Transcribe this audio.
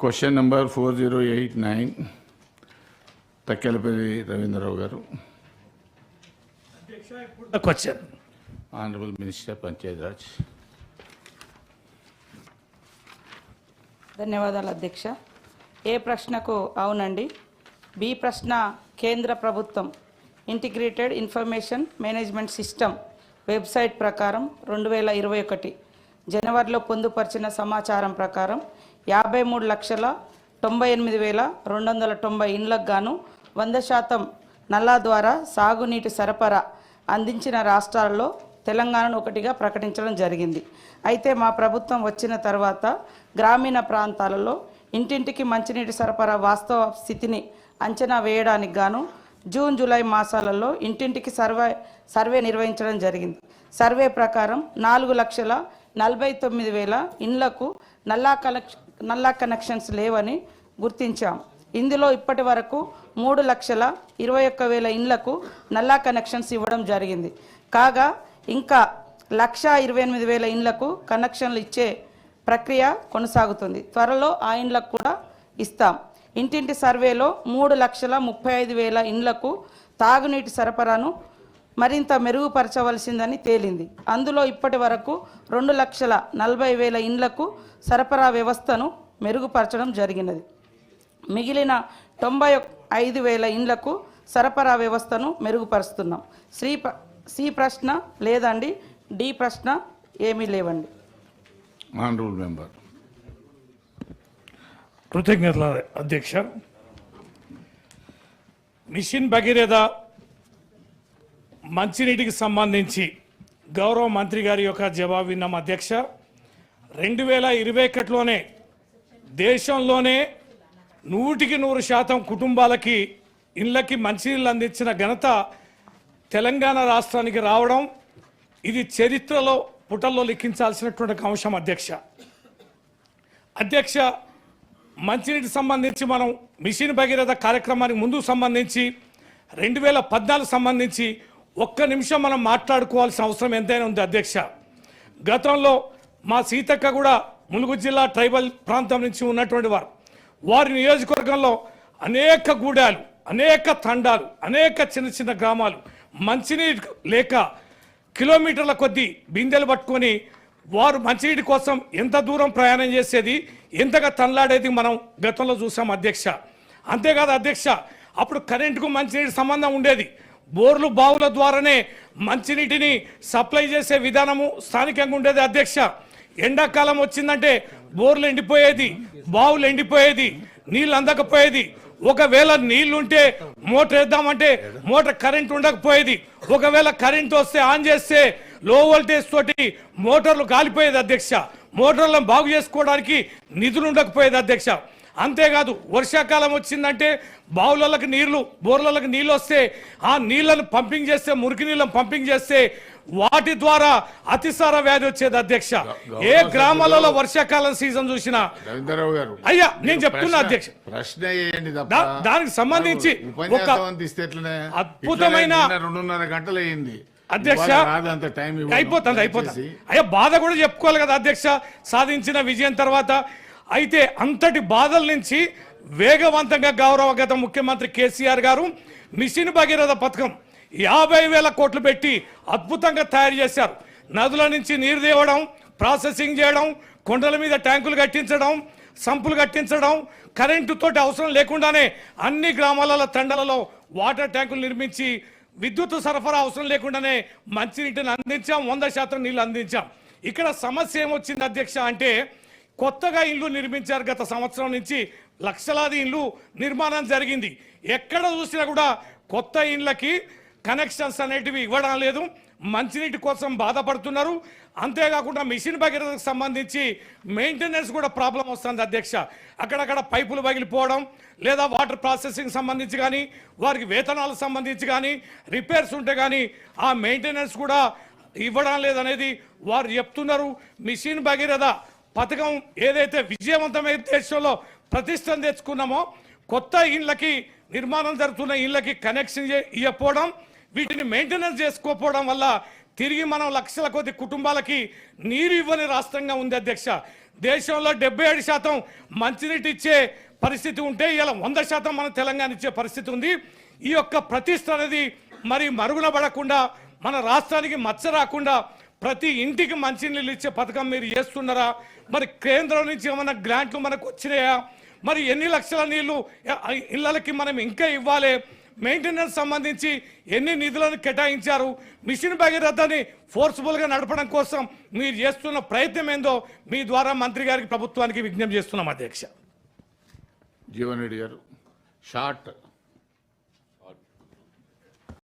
Question number four zero eight nine Takkellapalli Ravindra Rao garu. Question honourable minister Panchayati Raj ధన్యవాదాలు అధ్యక్ష. A ప్రశ్నకు అవునండి? B ప్రశ్న కేంద్ర ప్రభుత్వం integrated information management system website ప్రకారం రెండు వేల ఇరవై ఒకటి జనవరిలో పొందుపరిచిన సమాచారం ప్రకారం యాభై మూడు లక్షల తొంభై ఎనిమిది వేల రెండు వందల తొంభై ఇండ్లకు గాను వంద శాతం నల్లా ద్వారా సాగునీటి సరఫరా అందించిన రాష్ట్రాల్లో తెలంగాణను ఒకటిగా ప్రకటించడం జరిగింది. అయితే మా ప్రభుత్వం వచ్చిన తర్వాత గ్రామీణ ప్రాంతాలలో ఇంటింటికి మంచినీటి సరఫరా వాస్తవ స్థితిని అంచనా వేయడానికి గాను జూన్ జూలై మాసాలలో ఇంటింటికి సర్వే సర్వే నిర్వహించడం జరిగింది. సర్వే ప్రకారం నాలుగు లక్షల నలభై తొమ్మిది వేల ఇండ్లకు నల్లా కలెక్ష నల్లా కనెక్షన్స్ లేవని గుర్తించాం. ఇందులో ఇప్పటి వరకు మూడు లక్షల ఇరవై ఒక్క వేల ఇండ్లకు నల్లా కనెక్షన్స్ ఇవ్వడం జరిగింది. కాగా ఇంకా లక్ష ఇరవై ఎనిమిది వేల ఇండ్లకు కనెక్షన్లు ఇచ్చే ప్రక్రియ కొనసాగుతుంది. త్వరలో ఆ ఇండ్లకు కూడా ఇస్తాం. ఇంటింటి సర్వేలో మూడు లక్షల ముప్పై ఐదు వేల ఇండ్లకు తాగునీటి సరఫరాను మరింత మెరుగుపరచవలసిందని తేలింది. అందులో ఇప్పటి వరకు రెండు లక్షల నలభై వేల ఇండ్లకు సరఫరా వ్యవస్థను మెరుగుపరచడం జరిగినది. మిగిలిన తొంభై ఐదు వేల ఇండ్లకు సరఫరా వ్యవస్థను మెరుగుపరుస్తున్నాం. శ్రీ సి ప్రశ్న లేదండి డి ప్రశ్న ఏమీ లేవండి. ఆనరబుల్ మెంబర్ కృతజ్ఞతల అధ్యక్ష. మిషన్ భగీరథ మంచినీటికి సంబంధించి గౌరవ మంత్రి గారి యొక్క జవాబు విన్నాం అధ్యక్ష. రెండు వేల ఇరవై ఒకటిలోనే దేశంలోనే నూటికి నూరు శాతం కుటుంబాలకి ఇళ్ళకి మంచినీళ్ళు అందించిన ఘనత తెలంగాణ రాష్ట్రానికి రావడం ఇది చరిత్రలో పుటల్లో లిఖించాల్సినటువంటి అంశం అధ్యక్ష. అధ్యక్ష మంచినీటికి సంబంధించి మనం మిషన్ భగీరథ కార్యక్రమానికి ముందు సంబంధించి రెండు వేల పద్నాలుగు సంబంధించి ఒక్క నిమిషం మనం మాట్లాడుకోవాల్సిన అవసరం ఎంతైనా ఉంది అధ్యక్ష. గతంలో మా సీతక్క కూడా ములుగు జిల్లా ట్రైబల్ ప్రాంతం నుంచి ఉన్నటువంటి వారు. వారి నియోజకవర్గంలో అనేక గూడాలు అనేక తండాలు అనేక చిన్న చిన్న గ్రామాలు మంచినీరు లేక కిలోమీటర్ల కొద్దీ బిందెలు పట్టుకొని వారు మంచినీటి కోసం ఎంత దూరం ప్రయాణం చేసేది ఎంతగా తనలాడేది మనం గతంలో చూసాం అధ్యక్ష. అంతేకాదు అధ్యక్ష అప్పుడు కరెంటుకు మంచినీటి సంబంధం ఉండేది. బోర్లు బావుల ద్వారానే మంచినీటిని సప్లై చేసే విధానము స్థానికంగా ఉండేది. అధ్యక్ష ఎండాకాలం వచ్చిందంటే బోర్లు ఎండిపోయేది బావులు ఎండిపోయేది నీళ్ళు అందకపోయేది. ఒకవేళ నీళ్ళుంటే మోటార్ వేద్దామంటే మోటార్ కరెంట్ ఉండకపోయేది. ఒకవేళ కరెంట్ వస్తే ఆన్ చేస్తే లో వోల్టేజ్ తోటి మోటార్లు కాలిపోయేది. అధ్యక్ష మోటార్లను బాగు చేసుకోవడానికి నిధులు ఉండకపోయేది. అధ్యక్ష అంతేకాదు వర్షాకాలం వచ్చిందంటే బావులకి నీళ్ళు బోర్లకి నీళ్ళు వస్తే ఆ నీళ్ళను పంపింగ్ చేస్తే మురికి నీళ్ళని పంపింగ్ చేస్తే వాటి ద్వారా అతిసార వ్యాధి వచ్చేది అధ్యక్ష. ఏ గ్రామాలలో వర్షాకాలం సీజన్ చూసినా రవీంద్రరావు గారు అయ్యా నేను చెప్తున్నా అధ్యక్ష. ప్రశ్న దానికి సంబంధించి ఒక అద్భుతమైన- రెండున్నర గంటలు అయింది. అధ్యక్ష. అయిపోతుంది అయిపోతుంది. అయ్యా బాధ కూడా చెప్పుకోవాలి కదా అధ్యక్ష. సాధించిన విజయం తర్వాత అయితే అంతటి బాధల నుంచి వేగవంతంగా గౌరవగత ముఖ్యమంత్రి కేసీఆర్ గారు మిషన్ భగీరథ పథకం యాభై వేల కోట్లు పెట్టి అద్భుతంగా తయారు చేశారు. నదుల నుంచి నీరు తేవడం ప్రాసెసింగ్ చేయడం కొండల మీద ట్యాంకులు కట్టించడం సంపులు కట్టించడం కరెంటుతోటి అవసరం లేకుండానే అన్ని గ్రామాలలో తండలలో వాటర్ ట్యాంకులు నిర్మించి విద్యుత్ సరఫరా అవసరం లేకుండానే మంచినీటిని అందించాం వంద శాతం నీళ్ళు అందించాం. ఇక్కడ సమస్య ఏమొచ్చింది అధ్యక్ష అంటే కొత్తగా ఇల్లు నిర్మించారు గత సంవత్సరం నుంచి లక్షలాది ఇల్లు నిర్మాణం జరిగింది. ఎక్కడ చూసినా కూడా కొత్త ఇండ్లకి కనెక్షన్స్ అనేటివి ఇవ్వడం లేదు. మంచినీటి కోసం బాధపడుతున్నారు. అంతేకాకుండా మిషన్ భగీరథకు సంబంధించి మెయింటెనెన్స్ కూడా ప్రాబ్లం వస్తుంది అధ్యక్ష. అక్కడక్కడ పైపులు పగిలిపోవడం లేదా వాటర్ ప్రాసెసింగ్ సంబంధించి కానీ వారికి వేతనాలకు సంబంధించి కానీ రిపేర్స్ ఉంటే కానీ ఆ మెయింటెనెన్స్ కూడా ఇవ్వడం లేదనేది వారు చెప్తున్నారు. మిషన్ భగీరథ పథకం ఏదైతే విజయవంతమైన దేశంలో ప్రతిష్టం తెచ్చుకున్నామో కొత్త ఇళ్ళకి నిర్మాణం జరుగుతున్న ఇళ్ళకి కనెక్షన్ ఇవ్వకపోవడం వీటిని మెయింటెనెన్స్ చేసుకోకపోవడం వల్ల తిరిగి మనం లక్షల కొద్ది కుటుంబాలకి నీరు ఇవ్వని రాష్ట్రంగా ఉంది అధ్యక్ష. దేశంలో డెబ్బై ఏడు శాతం మంచినీటి ఇచ్చే పరిస్థితి ఉంటే ఇలా వంద శాతం మన తెలంగాణ ఇచ్చే పరిస్థితి ఉంది. ఈ యొక్క ప్రతిష్ట అనేది మరి మరుగున పడకుండా మన రాష్ట్రానికి మచ్చ రాకుండా ప్రతి ఇంటికి మంచినీళ్ళు ఇచ్చే పథకం మీరు చేస్తున్నారా? మరి కేంద్రం నుంచి ఏమైనా గ్రాంట్లు మనకు వచ్చినాయా? మరి ఎన్ని లక్షల నీళ్ళు ఆ, ఇళ్ళకి మనం ఇంకా ఇవ్వాలి? మెయింటెనెన్స్ సంబంధించి ఎన్ని నిధులను కేటాయించారు? మిషన్ భగీరథని ఫోర్స్ఫుల్గా నడపడం కోసం మీరు చేస్తున్న ప్రయత్నం ఏందో మీ ద్వారా మంత్రి గారికి ప్రభుత్వానికి విజ్ఞప్తి చేస్తున్నాం అధ్యక్ష. జీవన్ రెడ్డి గారు షార్ట్